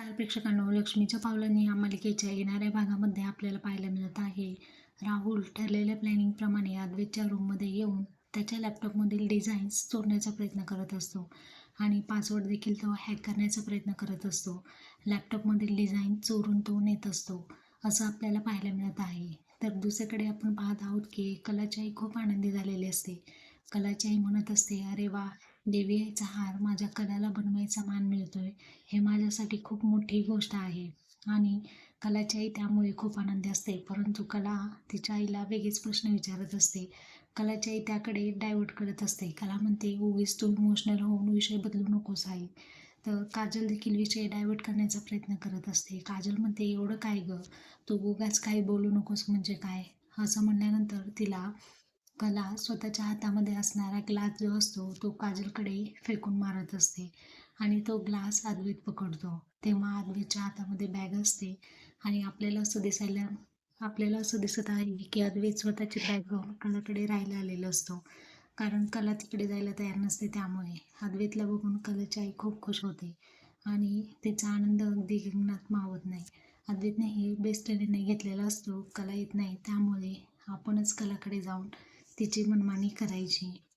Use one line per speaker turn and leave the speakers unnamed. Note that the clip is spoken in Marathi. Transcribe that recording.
नमस्कार प्रेक्षकांनो लक्ष्मीच्या पावलांनी या मालिकेच्या येणाऱ्या भागामध्ये आपल्याला पाहायला मिळत आहे. राहुल ठरलेल्या प्लॅनिंगप्रमाणे अद्वैतच्या रूममध्ये येऊन त्याच्या लॅपटॉपमधील डिझाईन्स चोरण्याचा प्रयत्न करत असतो आणि पासवर्ड देखील तो हॅक करण्याचा प्रयत्न करत असतो. लॅपटॉपमधील डिझाईन चोरून तो नेत असतो असं आपल्याला पाहायला मिळत आहे. तर दुसरीकडे आपण पाहत आहोत की कलाची आई खूप आनंदी झालेली असते. कलाची आई म्हणत असते अरे वा देवी आईचा हार माझ्या कलाला बनवायचा मान मिळतोय हे माझ्यासाठी खूप मोठी गोष्ट आहे. आणि कलाची आई त्यामुळे खूप आनंदी असते परंतु कला तिच्या आईला वेगळेच प्रश्न विचारत असते. कलाची आई त्याकडे डायव्हर्ट करत असते. कला म्हणते उगीच तू इमोशनल होऊन विषय बदलू नकोस आई. तर काजल देखील विषय डायव्हर्ट करण्याचा प्रयत्न करत असते. काजल म्हणते एवढं काय गं? तू उगाच काही बोलू नकोस म्हणजे काय? असं म्हणल्यानंतर तिला कला स्वतःच्या हातामध्ये असणारा ग्लास जो असतो तो काजलकडे फेकून मारत असते आणि तो ग्लास अद्वैत पकडतो. तेव्हा अद्वैतच्या हातामध्ये बॅग असते आणि आपल्याला असं दिसायला आपल्याला असं दिसत आहे की अद्वैत स्वतःची बॅग घेऊन कलाकडे राहायला आलेला असतो. कारण कला तिकडे जायला तयार नसते त्यामुळे अद्वैतला बघून कलाची आई खूप खुश होते आणि तिचा आनंद अगदी गगनात मावत नाही. अद्वैतने हे बेस्ट निर्णय घेतलेला असतो कला येत नाही त्यामुळे आपणच कलाकडे जाऊन तिची मनमानी करायची.